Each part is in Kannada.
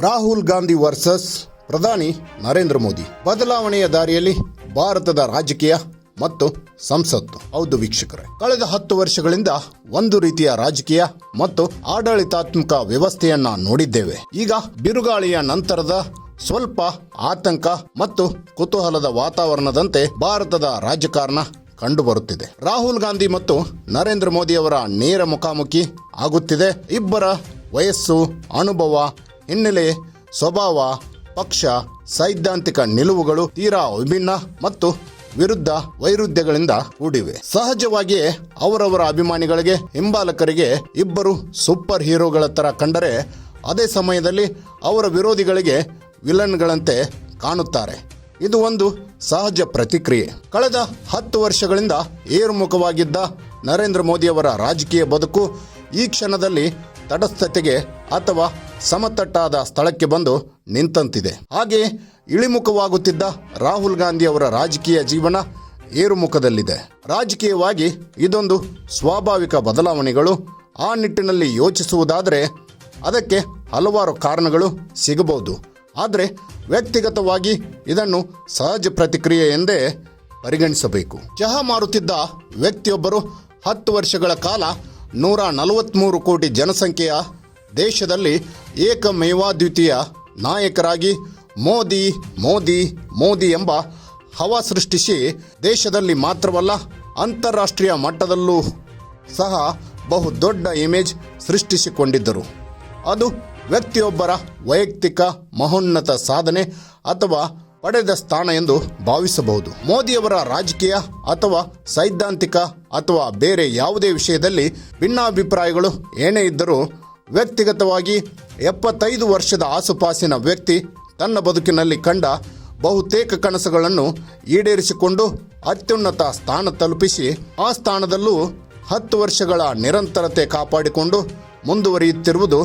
ರಾಹುಲ್ ಗಾಂಧಿ ವರ್ಸಸ್ ಪ್ರಧಾನಿ ನರೇಂದ್ರ ಮೋದಿ. ಬದಲಾವಣೆಯ ದಾರಿಯಲ್ಲಿ ಭಾರತದ ರಾಜಕೀಯ ಮತ್ತು ಸಂಸತ್ತು. ಹೌದು ವೀಕ್ಷಕರೇ, ಕಳೆದ ಹತ್ತು ವರ್ಷಗಳಿಂದ ಒಂದು ರೀತಿಯ ರಾಜಕೀಯ ಮತ್ತು ಆಡಳಿತಾತ್ಮಕ ವ್ಯವಸ್ಥೆಯನ್ನ ನೋಡಿದ್ದೇವೆ. ಈಗ ಬಿರುಗಾಳಿಯ ನಂತರದ ಸ್ವಲ್ಪ ಆತಂಕ ಮತ್ತು ಕುತೂಹಲದ ವಾತಾವರಣದಂತೆ ಭಾರತದ ರಾಜಕಾರಣ ಕಂಡುಬರುತ್ತಿದೆ. ರಾಹುಲ್ ಗಾಂಧಿ ಮತ್ತು ನರೇಂದ್ರ ಮೋದಿ ಅವರ ನೇರ ಮುಖಾಮುಖಿ ಆಗುತ್ತಿದೆ. ಇಬ್ಬರ ವಯಸ್ಸು, ಅನುಭವ ಹಿನ್ನೆಲೆ ಸ್ವಭಾವ, ಪಕ್ಷ, ಸೈದ್ಧಾಂತಿಕ ನಿಲುವುಗಳು ತೀರಾ ವಿಭಿನ್ನ ಮತ್ತು ವಿರುದ್ಧ ವೈರುಧ್ಯಗಳಿಂದ ಕೂಡಿವೆ. ಸಹಜವಾಗಿಯೇ ಅವರವರ ಅಭಿಮಾನಿಗಳಿಗೆ, ಹಿಂಬಾಲಕರಿಗೆ ಇಬ್ಬರು ಸೂಪರ್ ಹೀರೋಗಳ ತರ ಕಂಡರೆ ಅದೇ ಸಮಯದಲ್ಲಿ ಅವರ ವಿರೋಧಿಗಳಿಗೆ ವಿಲನ್ಗಳಂತೆ ಕಾಣುತ್ತಾರೆ. ಇದು ಒಂದು ಸಹಜ ಪ್ರತಿಕ್ರಿಯೆ. ಕಳೆದ ಹತ್ತು ವರ್ಷಗಳಿಂದ ಏರುಮುಖವಾಗಿದ್ದ ನರೇಂದ್ರ ಮೋದಿಯವರ ರಾಜಕೀಯ ಬದುಕು ಈ ಕ್ಷಣದಲ್ಲಿ ತಟಸ್ಥತೆಗೆ ಅಥವಾ ಸಮತಟ್ಟಾದ ಸ್ಥಳಕ್ಕೆ ಬಂದು ನಿಂತಂತಿದೆ. ಹಾಗೆ ಇಳಿಮುಖವಾಗುತ್ತಿದ್ದ ರಾಹುಲ್ ಗಾಂಧಿ ಅವರ ರಾಜಕೀಯ ಜೀವನ ಏರುಮುಖದಲ್ಲಿದೆ. ರಾಜಕೀಯವಾಗಿ ಇದೊಂದು ಸ್ವಾಭಾವಿಕ ಬದಲಾವಣೆಗಳು ಆ ನಿಟ್ಟಿನಲ್ಲಿ ಯೋಚಿಸುವುದಾದರೆ ಅದಕ್ಕೆ ಹಲವಾರು ಕಾರಣಗಳು ಸಿಗಬಹುದು. ಆದರೆ ವ್ಯಕ್ತಿಗತವಾಗಿ ಇದನ್ನು ಸಹಜ ಪ್ರತಿಕ್ರಿಯೆ ಎಂದೇ ಪರಿಗಣಿಸಬೇಕು. ಚಹಾ ಮಾರುತ್ತಿದ್ದ ವ್ಯಕ್ತಿಯೊಬ್ಬರು ಹತ್ತು ವರ್ಷಗಳ ಕಾಲ ನೂರ ನಲವತ್ತ್ಮೂರು ಕೋಟಿ ಜನಸಂಖ್ಯೆಯ ದೇಶದಲ್ಲಿ ಏಕಮೇವಾದ್ವಿತೀಯ ನಾಯಕರಾಗಿ ಮೋದಿ ಮೋದಿ ಮೋದಿ ಎಂಬ ಹವಾ ಸೃಷ್ಟಿಸಿ ದೇಶದಲ್ಲಿ ಮಾತ್ರವಲ್ಲ, ಅಂತಾರಾಷ್ಟ್ರೀಯ ಮಟ್ಟದಲ್ಲೂ ಸಹ ಬಹುದೊಡ್ಡ ಇಮೇಜ್ ಸೃಷ್ಟಿಸಿಕೊಂಡಿದ್ದರು. ಅದು ವ್ಯಕ್ತಿಯೊಬ್ಬರ ವೈಯಕ್ತಿಕ ಮಹೋನ್ನತ ಸಾಧನೆ ಅಥವಾ ಪಡೆದ ಸ್ಥಾನ ಎಂದು ಭಾವಿಸಬಹುದು. ಮೋದಿಯವರ ರಾಜಕೀಯ ಅಥವಾ ಸೈದ್ಧಾಂತಿಕ ಅಥವಾ ಬೇರೆ ಯಾವುದೇ ವಿಷಯದಲ್ಲಿ ಭಿನ್ನಾಭಿಪ್ರಾಯಗಳು ಏನೇ ಇದ್ದರೂ ವ್ಯಕ್ತಿಗತವಾಗಿ ಎಪ್ಪತ್ತೈದು ವರ್ಷದ ಆಸುಪಾಸಿನ ವ್ಯಕ್ತಿ ತನ್ನ ಬದುಕಿನಲ್ಲಿ ಕಂಡ ಬಹುತೇಕ ಕನಸುಗಳನ್ನು ಈಡೇರಿಸಿಕೊಂಡು ಅತ್ಯುನ್ನತ ಸ್ಥಾನ ತಲುಪಿಸಿ, ಆ ಸ್ಥಾನದಲ್ಲೂ ಹತ್ತು ವರ್ಷಗಳ ನಿರಂತರತೆ ಕಾಪಾಡಿಕೊಂಡು ಮುಂದುವರಿಯುತ್ತಿರುವುದು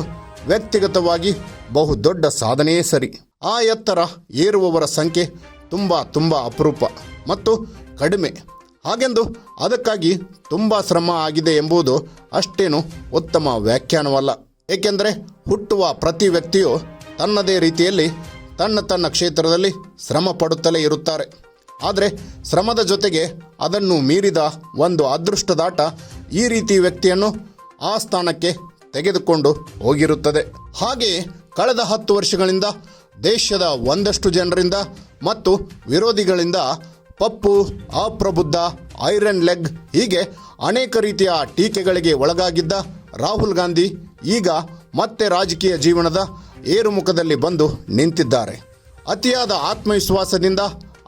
ವ್ಯಕ್ತಿಗತವಾಗಿ ಬಹು ದೊಡ್ಡ ಸಾಧನೆಯೇ ಸರಿ. ಆ ಎತ್ತರ ಏರುವವರ ಸಂಖ್ಯೆ ತುಂಬ ತುಂಬ ಅಪರೂಪ ಮತ್ತು ಕಡಿಮೆ. ಹಾಗೆಂದು ಅದಕ್ಕಾಗಿ ತುಂಬ ಶ್ರಮ ಆಗಿದೆ ಎಂಬುದು ಅಷ್ಟೇನು ಉತ್ತಮ ವ್ಯಾಖ್ಯಾನವಲ್ಲ. ಏಕೆಂದರೆ ಹುಟ್ಟುವ ಪ್ರತಿ ವ್ಯಕ್ತಿಯು ತನ್ನದೇ ರೀತಿಯಲ್ಲಿ ತನ್ನ ತನ್ನ ಕ್ಷೇತ್ರದಲ್ಲಿ ಶ್ರಮ ಪಡುತ್ತಲೇ ಇರುತ್ತಾರೆ. ಆದರೆ ಶ್ರಮದ ಜೊತೆಗೆ ಅದನ್ನು ಮೀರಿದ ಒಂದು ಅದೃಷ್ಟದಾಟ ಈ ರೀತಿ ವ್ಯಕ್ತಿಯನ್ನು ಆ ಸ್ಥಾನಕ್ಕೆ ತೆಗೆದುಕೊಂಡು ಹೋಗಿರುತ್ತದೆ. ಹಾಗೆಯೇ ಕಳೆದ ಹತ್ತು ವರ್ಷಗಳಿಂದ ದೇಶದ ಒಂದಷ್ಟು ಜನರಿಂದ ಮತ್ತು ವಿರೋಧಿಗಳಿಂದ ಪಪ್ಪು, ಅಪ್ರಬುದ್ಧ, ಐರನ್ ಲೆಗ್ ಹೀಗೆ ಅನೇಕ ರೀತಿಯ ಟೀಕೆಗಳಿಗೆ ಒಳಗಾಗಿದ್ದ ರಾಹುಲ್ ಗಾಂಧಿ ಈಗ ಮತ್ತೆ ರಾಜಕೀಯ ಜೀವನದ ಏರುಮುಖದಲ್ಲಿ ಬಂದು ನಿಂತಿದ್ದಾರೆ. ಅತಿಯಾದ ಆತ್ಮವಿಶ್ವಾಸದಿಂದ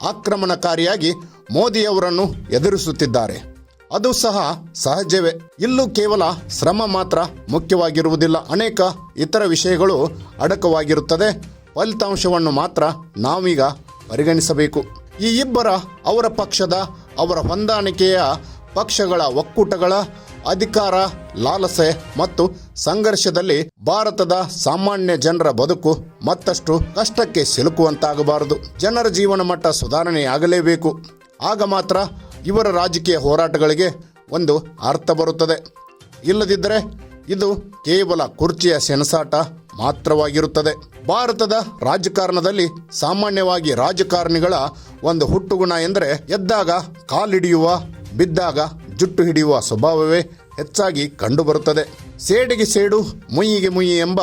ಆಕ್ರಮಣಕಾರಿಯಾಗಿ ಮೋದಿಯವರನ್ನು ಎದುರಿಸುತ್ತಿದ್ದಾರೆ. ಅದು ಸಹ ಸಹಜವೇ. ಇಲ್ಲೂ ಕೇವಲ ಶ್ರಮ ಮಾತ್ರ ಮುಖ್ಯವಾಗಿರುವುದಿಲ್ಲ. ಅನೇಕ ಇತರ ವಿಷಯಗಳು ಅಡಕವಾಗಿರುತ್ತದೆ. ಫಲಿತಾಂಶವನ್ನು ಮಾತ್ರ ನಾವೀಗ ಪರಿಗಣಿಸಬೇಕು. ಈ ಇಬ್ಬರ ಅವರ ಪಕ್ಷದ ಅವರ ಹೊಂದಾಣಿಕೆಯ ಪಕ್ಷಗಳ ಒಕ್ಕೂಟಗಳ ಅಧಿಕಾರ, ಲಾಲಸೆ ಮತ್ತು ಸಂಘರ್ಷದಲ್ಲಿ ಭಾರತದ ಸಾಮಾನ್ಯ ಜನರ ಬದುಕು ಮತ್ತಷ್ಟು ಕಷ್ಟಕ್ಕೆ ಸಿಲುಕುವಂತಾಗಬಾರದು. ಜನರ ಜೀವನ ಮಟ್ಟ ಸುಧಾರಣೆಯಾಗಲೇಬೇಕು. ಆಗ ಮಾತ್ರ ಇವರ ರಾಜಕೀಯ ಹೋರಾಟಗಳಿಗೆ ಒಂದು ಅರ್ಥ ಬರುತ್ತದೆ. ಇಲ್ಲದಿದ್ದರೆ ಇದು ಕೇವಲ ಕುರ್ಚಿಯ ಸೆಣಸಾಟ ಮಾತ್ರವಾಗಿರುತ್ತದೆ. ಭಾರತದ ರಾಜಕಾರಣದಲ್ಲಿ ಸಾಮಾನ್ಯವಾಗಿ ರಾಜಕಾರಣಿಗಳ ಒಂದು ಹುಟ್ಟುಗುಣ ಎಂದರೆ ಎದ್ದಾಗ ಕಾಲಿಡಿಯುವ, ಬಿದ್ದಾಗ ಜುಟ್ಟು ಹಿಡಿಯುವ ಸ್ವಭಾವವೇ ಹೆಚ್ಚಾಗಿ ಕಂಡುಬರುತ್ತದೆ. ಸೇಡಿಗೆ ಸೇಡು, ಮುಯ್ಯಿಗೆ ಮುಯ್ಯಿ ಎಂಬ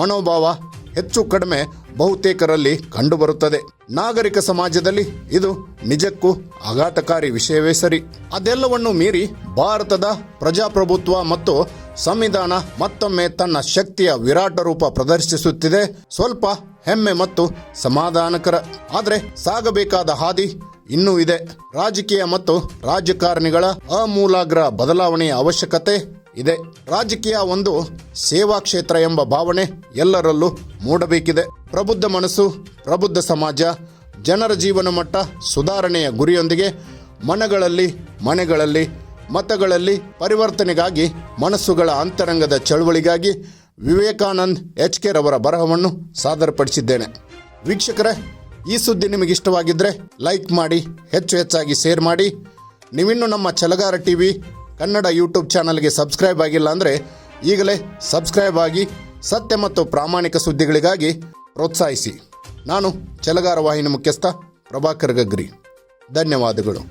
ಮನೋಭಾವ ಹೆಚ್ಚು ಕಡಿಮೆ ಬಹುತೇಕರಲ್ಲಿ ಕಂಡುಬರುತ್ತದೆ. ನಾಗರಿಕ ಸಮಾಜದಲ್ಲಿ ಇದು ನಿಜಕ್ಕೂ ಆಘಾತಕಾರಿ ವಿಷಯವೇ ಸರಿ. ಅದೆಲ್ಲವನ್ನು ಮೀರಿ ಭಾರತದ ಪ್ರಜಾಪ್ರಭುತ್ವ ಮತ್ತು ಸಂವಿಧಾನ ಮತ್ತೊಮ್ಮೆ ತನ್ನ ಶಕ್ತಿಯ ವಿರಾಟ ರೂಪ ಪ್ರದರ್ಶಿಸುತ್ತಿದೆ. ಸ್ವಲ್ಪ ಹೆಮ್ಮೆ ಮತ್ತು ಸಮಾಧಾನಕರ. ಆದರೆ ಸಾಗಬೇಕಾದ ಹಾದಿ ಇನ್ನೂ ಇದೆ. ರಾಜಕೀಯ ಮತ್ತು ರಾಜಕಾರಣಿಗಳ ಅಮೂಲಾಗ್ರ ಬದಲಾವಣೆಯ ಅವಶ್ಯಕತೆ ಇದೆ. ರಾಜಕೀಯ ಒಂದು ಸೇವಾ ಕ್ಷೇತ್ರ ಎಂಬ ಭಾವನೆ ಎಲ್ಲರಲ್ಲೂ ಮೂಡಬೇಕಿದೆ. ಪ್ರಬುದ್ಧ ಮನಸ್ಸು, ಪ್ರಬುದ್ಧ ಸಮಾಜ, ಜನರ ಜೀವನ ಮಟ್ಟ ಸುಧಾರಣೆಯ ಗುರಿಯೊಂದಿಗೆ ಮನಗಳಲ್ಲಿ, ಮನೆಗಳಲ್ಲಿ, ಮತಗಳಲ್ಲಿ ಪರಿವರ್ತನೆಗಾಗಿ, ಮನಸ್ಸುಗಳ ಅಂತರಂಗದ ಚಳುವಳಿಗಾಗಿ ವಿವೇಕಾನಂದ್ ಎಚ್ ಕೆ ರವರ ಬರಹವನ್ನು ಸಾದರಪಡಿಸಿದ್ದೇನೆ. ವೀಕ್ಷಕರೇ ಈ ಸುದ್ದಿ ನಿಮಗೆ ಇಷ್ಟವಾಗಿದ್ದರೆ ಲೈಕ್ ಮಾಡಿ, ಹೆಚ್ಚು ಹೆಚ್ಚಾಗಿ ಶೇರ್ ಮಾಡಿ. ನೀವಿನ್ನೂ ನಮ್ಮ Chalagara T V Kannada YouTube ಚಾನಲ್ಗೆ ಸಬ್ಸ್ಕ್ರೈಬ್ ಆಗಿಲ್ಲ ಅಂದರೆ ಈಗಲೇ ಸಬ್ಸ್ಕ್ರೈಬ್ ಆಗಿ, ಸತ್ಯ ಮತ್ತು ಪ್ರಾಮಾಣಿಕ ಸುದ್ದಿಗಳಿಗಾಗಿ ಪ್ರೋತ್ಸಾಹಿಸಿ. ನಾನು ಚಲಗಾರ ವಾಹಿನಿ ಮುಖ್ಯಸ್ಥ ಪ್ರಭಾಕರ್ ಗಗ್ರಿ. ಧನ್ಯವಾದಗಳು.